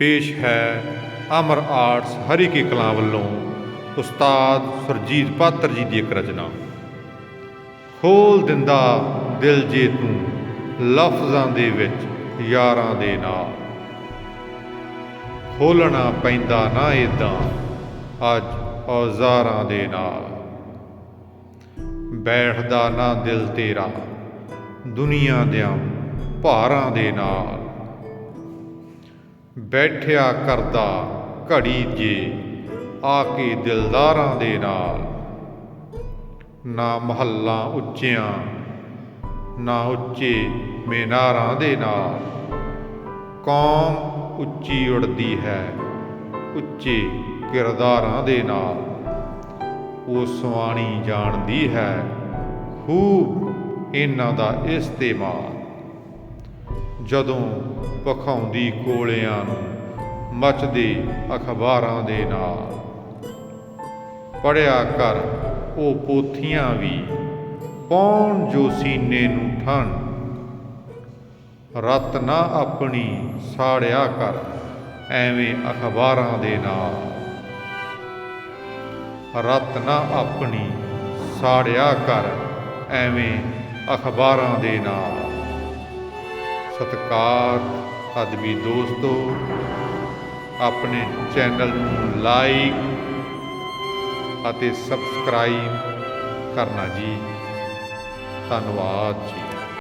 ਪੇਸ਼ ਹੈ ਅਮਰ ਆਰਟਸ ਹਰੀਕੇ ਕਲਾਂ ਵੱਲੋਂ ਉਸਤਾਦ ਸੁਰਜੀਤ ਪਾਤਰ ਜੀ ਦੀ ਇੱਕ ਰਚਨਾ। ਖੋਲ ਦਿੰਦਾ ਦਿਲ ਜੇ ਤੂੰ ਲਫ਼ਜ਼ਾਂ ਦੇ ਵਿੱਚ ਯਾਰਾਂ ਦੇ ਨਾਲ। ਖੋਲਣਾ ਪੈਂਦਾ ਨਾ ਇਦਾਂ ਅੱਜ ਔਜ਼ਾਰਾਂ ਦੇ ਨਾਲ। ਬੈਠਦਾ ਨਾ ਦਿਲ ਤੇਰਾ, ਦੁਨੀਆ ਦਿਆਂ ਭਾਰਾਂ ਦੇ ਨਾਲ। ਬੈਠਿਆ ਕਰਦਾ ਘੜੀ ਜੇ ਆ ਕੇ ਦਿਲਦਾਰਾਂ ਦੇ ਨਾਲ। ਨਾ ਮਹੱਲਾ ਉੱਚਿਆਂ, ਨਾ ਉੱਚੇ ਮੀਨਾਰਾਂ ਦੇ ਨਾਲ। ਕੌਮ ਉੱਚੀ ਉੜਦੀ ਹੈ, ਉੱਚੇ ਕਿਰਦਾਰਾਂ ਦੇ ਨਾਲ। ਉਹ ਸੁਆਣੀ ਜਾਣਦੀ ਹੈ, ਖੂਬ ਇਹਨਾਂ ਦਾ ਇਸਤੇਮਾਲ। ਜਦੋਂ ਪਖਾਉਂਦੀ ਕੋਲਿਆਂ ਨੂੰ, ਮੱਚਦੇ ਅਖਬਾਰਾਂ ਦੇ ਨਾਲ। ਪੜਿਆ ਕਰ, ਉਹ ਪੋਥੀਆਂ ਵੀ, ਪੌਣ ਜੋ ਸੀਨੇ ਨੂੰ ਠਣ। ਰਤ ਨਾ ਆਪਣੀ ਸਾੜਿਆ ਕਰ, ਐਵੇਂ ਅਖਬਾਰਾਂ ਦੇ ਨਾਲ। ਰਤ ਨਾ ਆਪਣੀ ਸਾੜਿਆ ਕਰ, ਐਵੇਂ ਅਖਬਾਰਾਂ ਦੇ ਨਾਲ। ਸਤਕਾਰ ਅਦਬੀ ਦੋਸਤੋ ਆਪਣੇ ਚੈਨਲ ਨੂੰ ਲਾਈਕ ਅਤੇ ਸਬਸਕ੍ਰਾਈਬ ਕਰਨਾ ਜੀ। ਧੰਨਵਾਦ ਜੀ।